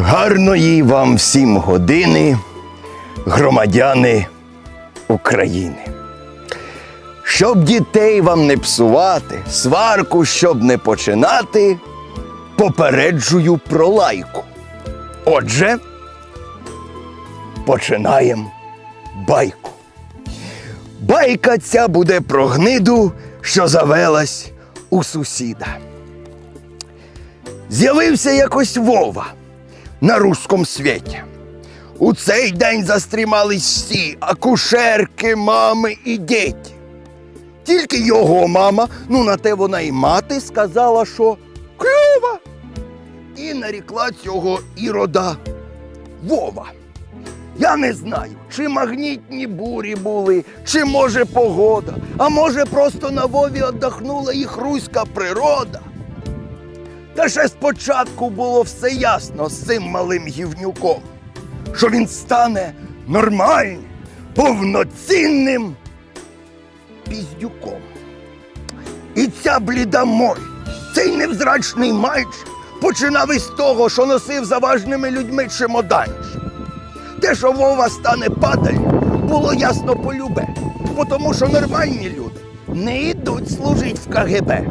Гарної вам всім години, громадяни України. Щоб дітей вам не псувати, сварку щоб не починати, попереджую про лайку. Отже, починаємо байку. Байка ця буде про гниду, що завелась у сусіда. З'явився якось Вова на руському світі. У цей день застрімались всі акушерки, мами і діти. Тільки його мама, ну на те вона і мати, сказала, що кльова. І нарікла цього ірода Вова. Я не знаю, чи магнітні бурі були, чи може погода, а може просто на Вові отдохнула їх руська природа. Та ще спочатку було все ясно з цим малим гівнюком, що він стане нормальним, повноцінним піздюком. І ця бліда моль, цей невзрачний мальчик починав із того, що носив за важними людьми чемоданчик. Те, що Вова стане падаль, було ясно полюбе, бо тому що нормальні люди не йдуть служити в КГБ.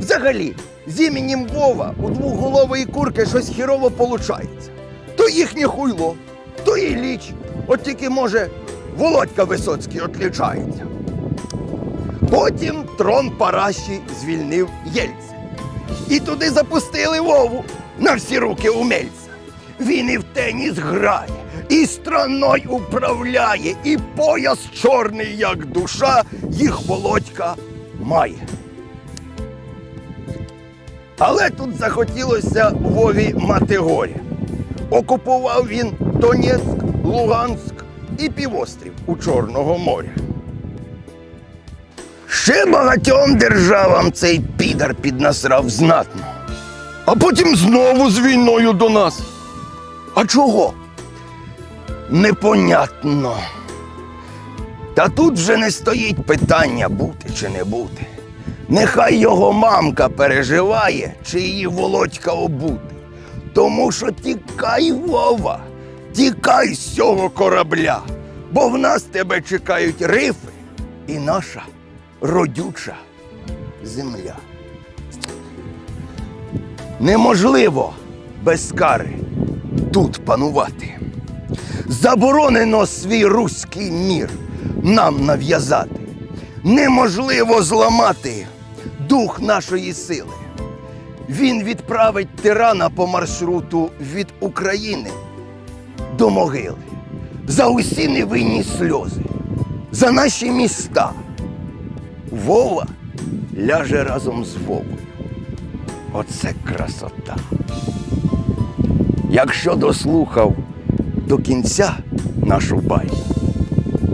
Взагалі, з іменем Вова у двохголової курки щось хірово получається. То їхнє хуйло, то і ліч. От тільки може Володька Висоцький отлічається. Потім трон Параші звільнив Єльцин. І туди запустили Вову на всі руки умельця. Він і в теніс грає, і страною управляє, і пояс чорний, як душа, їх Володька має. Але тут захотілося Вові мати горя. Окупував він Донецьк, Луганськ і півострів у Чорного моря. Ще багатьом державам цей підар піднасрав знатно. А потім знову з війною до нас. А чого? Непонятно. Та тут вже не стоїть питання бути чи не бути. Нехай його мамка переживає, чи її володька обути. Тому що тікай, Вова, тікай з цього корабля, бо в нас тебе чекають рифи і наша родюча земля. Неможливо без кари тут панувати. Заборонено свій руський мір нам нав'язати. Неможливо зламати дух нашої сили. Він відправить тирана по маршруту від України до могили за усі невинні сльози, за наші міста. Вова ляже разом з Вовою. Оце красота. Якщо дослухав до кінця нашу байку,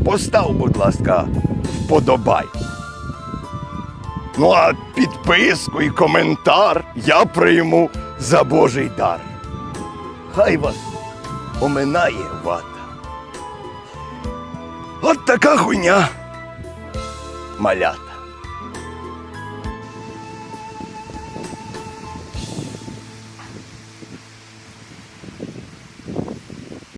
постав, будь ласка, вподобай. Ну а підписку і коментар я прийму за Божий дар. Хай вас оминає вата. От така хуйня малят.